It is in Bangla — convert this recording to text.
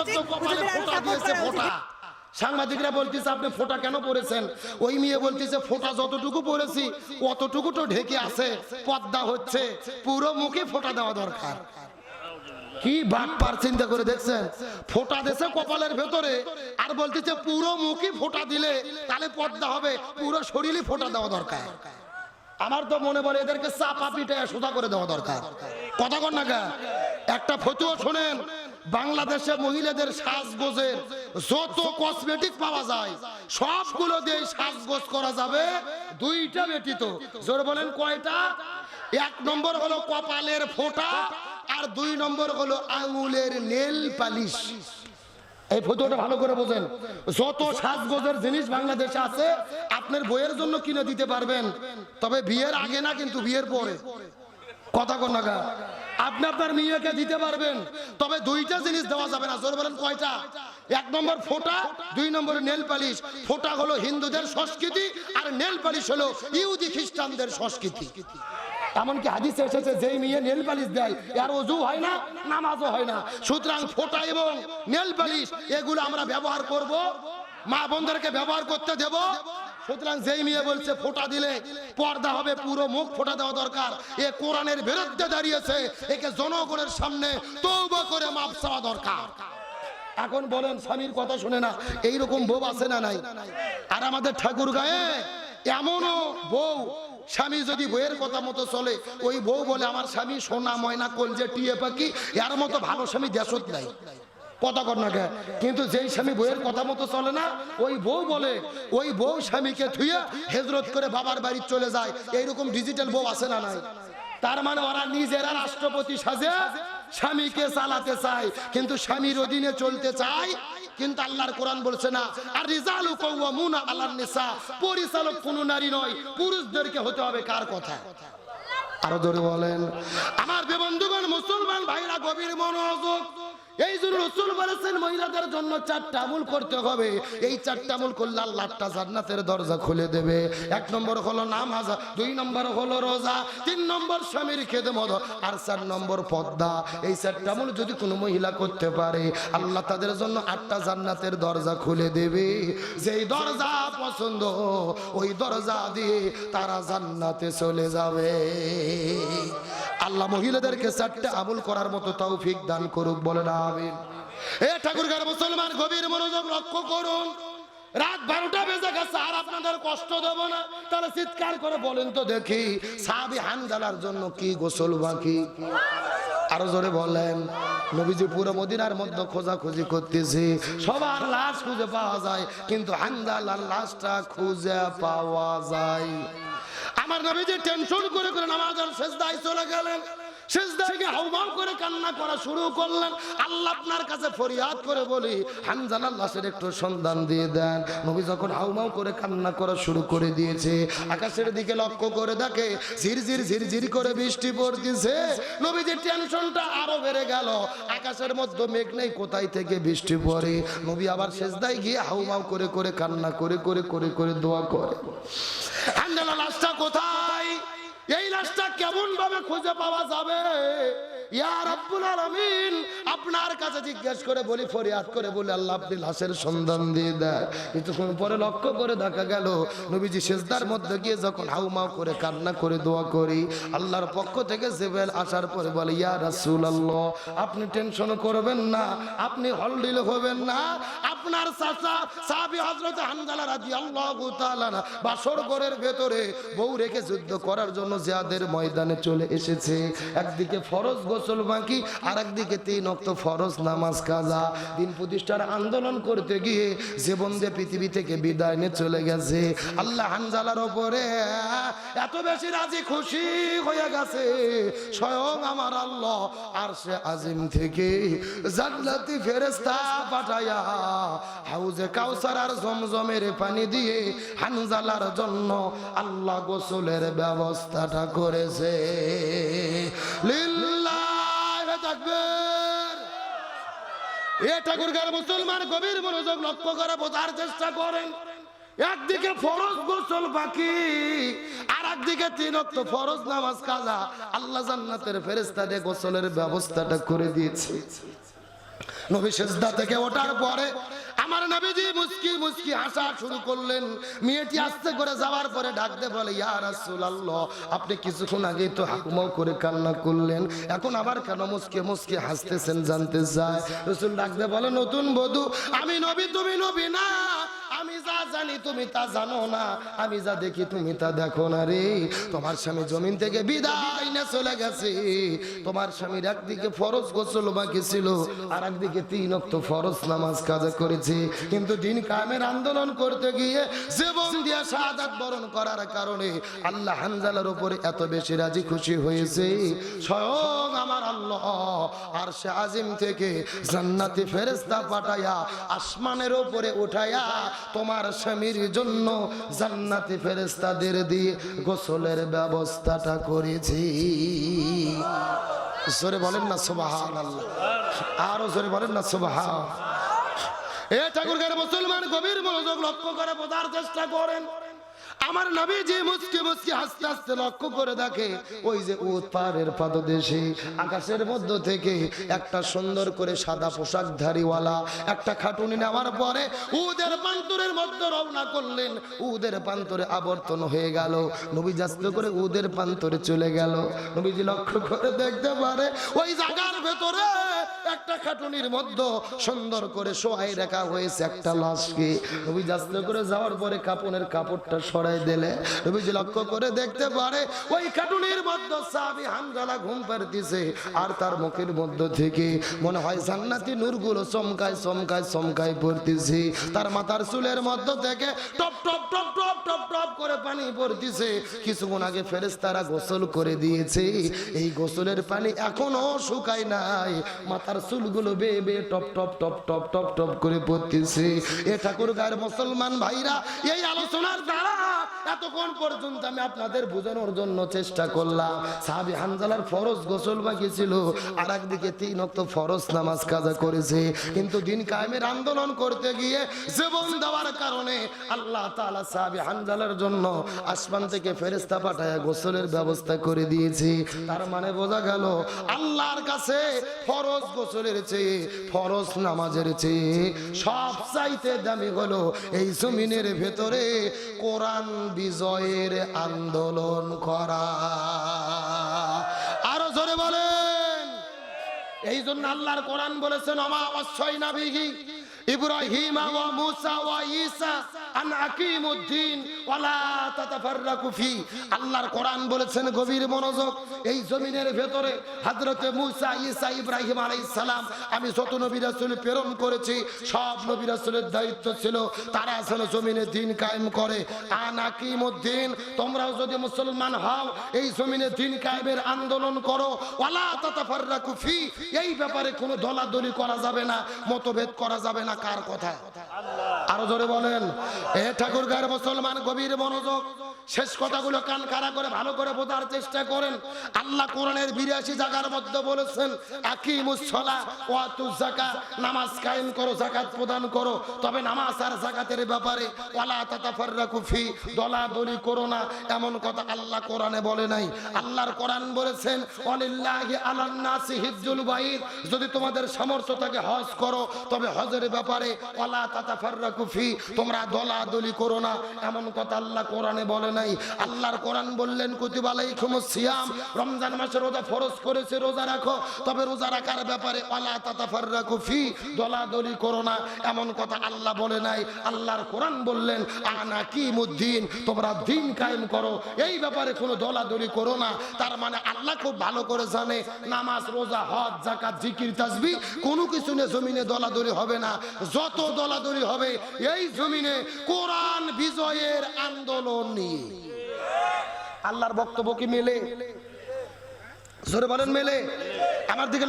উচিত, করা সাংবাদিকরা বলতেছে আপনি ফোঁটা কেন পরেছেন ওই মেয়ে বলতেছে ফোঁটা যতটুকু পরেছি অতটুকু তো ঢেকে আছে পদ্মা হচ্ছে পুরো মুখে ফোঁটা দেওয়া দরকার। কি বাট পার চিন্তা করে দেখছেন? ফোঁটা দেশে কপালের ভেতরে আর বলতেছে পুরো মুখে ফোঁটা দিলে তাহলে পদ্মা হবে পুরো শরীরে ফোঁটা দেওয়া দরকার। আমার তো মনে পড়ে এদেরকে চাপা পিঠে সোজা করে দেওয়া দরকার। কথা কর না? একটা ফতুয়া শোনেন বাংলাদেশে মহিলাদের সাজগোজের যত কসমেটিক পাওয়া যায়, সবগুলো দিয়ে সাজগোজ করা যাবে। দুইটা ব্যতীত, জোর বলেন কয়টা? এক নম্বর হলো কপালের ফোঁটা, আর দুই নম্বর হলো আঙুলের নেল পালিশ। এই ফটোটা ভালো করে বোঝেন। যত সাজগোজের জিনিস বাংলাদেশে আছে, আপনার বইয়ের জন্য কিনে দিতে পারবেন। তবে বিয়ের আগে না, কিন্তু বিয়ের পরে। কথা কন না গা। আপনি আপনার মেয়েকে দিতে পারবেন, তবে দুইটা জিনিস দেওয়া যাবে না। জোর বলেন, কয়টা? এক নম্বর ফোঁটা, দুই নম্বর নেল পালিশ। ফোঁটা হলো হিন্দুদের সংস্কৃতি, আর নেল পালিশ হলো ইহুদি খ্রিস্টানদের সংস্কৃতি। এমনকি হাদিসে এসেছে, যেই মেয়ে নেল পালিশ দেয় আর অজু হয় না, নামাজও হয় না। সুতরাং ফোঁটা এবং নেল পালিশ, এগুলো আমরা ব্যবহার করব, মা বোনদেরকে ব্যবহার করতে দেব সুতরাং যেই মেয়ে বলছে, ফোটা দিলে পর্দা হবে, পুরো মুখ ফোটা দেওয়া দরকার। এ কোরআনের বিরুদ্ধে দাঁড়িয়েছে, একে জনগণের সামনে তৌবা করে মাপ চাওয়া দরকার। এখন বলেন, স্বামীর কথা শুনে না, এইরকম বউ আছে না নাই? আর আমাদের ঠাকুর গায়ে এমনও বউ, স্বামী যদি বইয়ের কথা মতো চলে, ওই বউ বলে, আমার স্বামী সোনা, ময়না, কলজে, টিয়ে পাখি, এর মতো ভালো স্বামী দেশত নাই। কথা কর না কিন্তু যেই স্বামী বইয়ের কথা মতো চলে না, ওই বউ বলে, ওই বউ স্বামীকে থুয়ে হেজরত করে বাবার বাড়ি চলে যায়। এইরকম ডিজিটাল বউ আছে না নাই? তার মানে ওরা নিজেরা রাষ্ট্রপতি সাজে স্বামীকে চালাতে চায়। কিন্তু স্বামীর অধীনে চলতে চায়, কিন্তু আল্লাহর কোরআন বলছে না, আর রিজালু কওয়ামুনা আলান নিসা। পরিচালক কোন নারী নয়, পুরুষদেরকে হতে হবে কার কথা? আরও ধরে বলেন। আমার বন্ধুগণ, মুসলমান ভাইরা, গভীর মনোযোগ এই জন্য রসুল বলেছেন, মহিলাদের জন্য চারটা আমল করতে হবে। এই চারটা আমল করলে আল্লাহটা জান্নাতের দরজা খুলে দেবে। এক নম্বর হলো নামাজ, দুই নম্বর হলো রোজা, তিন নম্বর স্বামীর খেদমত আর চার নম্বর পদ্মা। এই চারটা আমল যদি কোনো মহিলা করতে পারে, আল্লাহ তাদের জন্য আটটা জান্নাতের দরজা খুলে দেবে। যেই দরজা পছন্দ, ওই দরজা দিয়ে তারা জান্নাতে চলে যাবে। আল্লাহ মহিলাদেরকে চারটে আমল করার মতো তৌফিক দান করুক বলে না আমিন। এ ঠাকুরগার মুসলমান, গভীর মনোযোগ লক্ষ্য করুন। রাত বারোটা বেজে গেছে, আর আপনাদের কষ্ট দেব না। তাহলে চিৎকার করে বলেন তো দেখি সাবি হানজালার জন্য কি গোসল বাকি? আরও জোরে বলেন, নবীজি পুরো মদিনার মধ্যে খোঁজাখুঁজি করতেছি। সবার লাশ খুঁজে পাওয়া যায়, কিন্তু হানজালার লাশটা খুঁজে পাওয়া যায়। আমার নবীজি টেনশন করে করে নামাজের শেষদায় চলে গেলেন। গিয়ে হাউমাউ করে কান্না করা শুরু করলেন। আল্লাহ আপনার কাছে ফরিয়াদ করে বলি হানজালার লাশের একটু সন্ধান দিয়ে দেন। নবী যখন হাউমাউ করে কান্না করা শুরু করে দিয়েছে, আকাশের দিকে লক্ষ্য করে দেখে ঝিরঝির ঝিরঝির করে বৃষ্টি পড়তেছে। নবীজির টেনশনটা আরও বেড়ে গেল। আকাশের মধ্যে মেঘ নেই, কোথায় থেকে বৃষ্টি পড়ে? নবী আবার শেষদায় গিয়ে হাউমাউ করে করে কান্না করে করে করে করে দোয়া করে। হানজালা লাশটা কোথায় কেমন ভাবে খুঁজে পাওয়া যাবে? আপনার কাছে জিজ্ঞেস করে বলি, ফরিয়াদ করে বলি, আল্লাহ আপনি লাশের সন্ধান দিয়ে দেয় কিছুক্ষণ পরে লক্ষ্য করে দেখা গেল, নবীজি সেজদার মধ্যে গিয়ে যখন হাউমাউ করে, কান্না করে দোয়া করি, আল্লাহর পক্ষ থেকে জেবেল আসার পরে বলে, ইয়া রাসুল আল্লাহ আপনি টেনশন করবেন না, আপনি হলডিল হবেন না। আপনার চাচা সাহাবী হযরত হানজালা রাদিয়াল্লাহু তাআলা বাসর ঘরের ভেতরে বউ রেখে যুদ্ধ করার জন্য জিহাদের ময়দানে চলে এসেছে। একদিকে ফরজ গোসল বাকি আর একদিকে তিন অক্ত ফরজ নামাজ কাজা। দিন প্রতিষ্ঠার আন্দোলন করতে গিয়ে জীবন দিয়ে পৃথিবী থেকে বিদায় নিয়ে চলে গেছে। আল্লাহ হানজালার ওপরে এত বেশি রাজি খুশি হয়ে গেছে। স্বয়ং আমার আল্লাহ আর সে আজিম থেকে জান্নাতি ফেরেস্তা পাঠায়া হাউজে কাউসার আর জমজমের পানি দিয়ে হানজালার জন্য আল্লাহ গোসলের ব্যবস্থাটা করেছে। ঠাকুরগার মুসলমান গভীর মনোযোগ লক্ষ্য করে, বোঝার চেষ্টা করেন। একদিকে ফরজ গোসল বাকি, আর একদিকে তিন ফরজ নামাজ কাজা। আল্লাহ জান্নাতের ফেরেস্তা দিয়ে গোসলের ব্যবস্থাটা করে দিয়েছে। নবী সেজদা থেকে ওঠার পরে আমার নবীজি মুস্কি মুস্কি হাসা শুরু করলেন। মেয়েটি আস্তে করে যাওয়ার পরে ডাকতে বলে, ইয়া রাসূলুল্লাহ, আপনি কিছুক্ষণ আগে তো হাকুমাও করে কান্না করলেন। এখন আবার কেন মুস্কি মুস্কি হাসতেছেন, জানতে চায়? রসুল ডাকতে বলে, নতুন বধূ, আমি নবী, তুমি নবী না। আমি যা দেখি তুমি তা দেখো না রে। তোমার স্বামী জমিন থেকে বিদায় চলে গেছে। তোমার স্বামীর একদিকে ফরজ গোসল বাকি ছিল, আর একদিকে তিন অক্ত ফরজ নামাজ করেছে। কিন্তু দিন কামের আন্দোলন করতে গিয়ে জীবন দিয়া শাহাদাত বরণ করার কারণে আল্লাহ হানজালার উপরে এত বেশি রাজি খুশি হয়েছে। স্বয়ং আমার আল্লাহ আর সে আজিম থেকে জান্নাতি ফেরেস্তা পাঠায়া আসমানের উপরে উঠায়া তোমার স্বামীর জন্য জান্নাতি ফেরেস্তাদের দিয়ে গোসলের ব্যবস্থাটা করেছি। জোরে বলেন না সুবাহান আরও জোরে বলেন না, সুবাহান। এ ঠাকুরগার মুসলমান গভীর মনোযোগ লক্ষ্য করে বোঝার চেষ্টা করেন। আমার নবী যে মুচকি মুচকি হাসতে হাসতে লক্ষ্য করে দেখে ওই যে উৎ পাহাড়ের পাদদেশে আকাশের মধ্য থেকে একটা সুন্দর করে সাদা পোশাক ধারিওয়ালা একটা খাটুনি নেওয়ার পরে উদের পান্তরের মধ্যে রওনা করলেন। উদের পান্তরে আবর্তন হয়ে গেল। নবী যাস্ত করে উদের পান্তরে চলে গেল। নবীজি লক্ষ্য করে দেখতে পারে ওই জায়গার ভেতরে একটা খাটুনির মধ্যে সুন্দর করে শোয়াই রাখা হয়েছে একটা লাশকে। নবী যাস্ত করে যাওয়ার পরে কাপনের কাপড়টা সরাই দিলে। নবীজি লক্ষ্য করে দেখতে পারে, ওই খাটুনির মধ্যে সাবি হামজালা ঘুম পারতিছে আর তার মুখের মধ্য থেকে মনে হয় জান্নাতি নূরগুলো চমকায় চমকায় চমকায় পড়তেছে। তার মাথার চুলের মধ্য থেকে টপ টপ টপ টপ টপ টপ করে পানি পড়তেছে। কিছুক্ষণ আগে ফেরেশতারা গোসল করে দিয়েছে। এই গোসলের পানি এখনও শুকায় নাই। মাথার চুলগুলো বেয়ে বেয়ে টপ টপ টপ টপ টপ টপ করে পড়তেছে এ ঠাকুর গায়ের মুসলমান ভাইরা, এই আলোচনার দ্বারা এতক্ষণ পর্যন্ত আমি আপনাদের বোঝানোর জন্য চেষ্টা করলাম। সাহাবি হানজালার ফরজ গোসল বাকি ছিল আর একদিকে তিন অক্ত ফরজ নামাজ কাজা করেছে। কিন্তু দিন কায়েমের আন্দোলন করতে গিয়ে জীবন দেওয়ার কারণে আল্লাহ তাআলা সাহাবি হানজালার জন্য আসমান থেকে পাঠায় গোসলের ব্যবস্থা করে দিয়েছে। তার মানে বোঝা গেল, আল্লাহর কাছে ফরজ গোসলের চেয়ে, ফরজ নামাজের চেয়ে সব চাইতে দামি হলো এই জমিনের ভেতরে কোরআন বিজয়ের আন্দোলন করা। আরও জোরে বলেন। এই জন্য আল্লাহর কোরআন বলেছেন অমা অশ্বয় নাবিহি ইব্রাহিম ওয়া মুসা ওয়া ঈসা আল্লাহর কোরআন বলেছেন গভীর মনোযোগ। এই ভেতরে প্রেরণ করেছি, সব দায়িত্ব ছিল, তারা আসলে জমিনে দিন কায়েম করে। আন তোমরাও যদি মুসলমান হও, এই জমিনে দিন কায়েমের আন্দোলন করো। ওয়ালা এই ব্যাপারে কোনো দলাদলি করা যাবে না, মতভেদ করা যাবে না, কার কথা? আরও জোরে বলেন। এ ঠাকুর গায়ের মুসলমান গভীর মনোযোগ। শেষ কথাগুলো কান খাড়া করে ভালো করে বোঝার চেষ্টা করেন। আল্লাহ কোরআনের বিরাশি জায়গার মধ্যে বলেছেন আকিমুসলা ওয়াতু জাকা নামাজ কায়েম করো জাকাত প্রদান করো, তবে নামাজ আর জাকাতের ব্যাপারে ওয়ালা তাতাফাররাকু ফি, দলাদলি করো না। এমন কথা আল্লাহ কোরআনে বলে নাই। আল্লাহর কোরআন বলেছেন, ওয়ালিল্লাহি আলান নাসি যদি তোমাদের সামর্থ্য থাকে হজ করো, তবে হজের ব্যাপারে ওয়ালা তাতাফাররাকু ফি, তোমরা দলা দলি করো না। এমন কথা আল্লাহ কোরআনে বলে নাই। আল্লাহর কোরআন বললেন, কুতিবা আলাইকুমুস সিয়াম। রমজান মাসে রোজা ফরজ করেছে, রোজা রাখো। তবে রোজা রাখার ব্যাপারে ওয়ালা তাতাফাররাকু ফি, দলাদলি করো না। এমন কথা আল্লাহ বলে নাই। আল্লাহর কোরআন বললেন, আনা কি মুদ্দিন তোমরা দিন কায়েম করো। এই ব্যাপারে কোনো দলাদলি করো না। তার মানে আল্লাহ খুব ভালো করে জানে, নামাজ, রোজা, হজ জাকাত জিকির, তাসবি, কোনো কিছু নিয়ে জমিনে দলাদলি হবে না। যত দলাদলি হবে, এই জমিনে কোরআন বিজয়ের আন্দোলন নিয়ে। আল্লাহর বক্তব্য কি মেলে? জোরে বলেন মেলে। আমার দিকে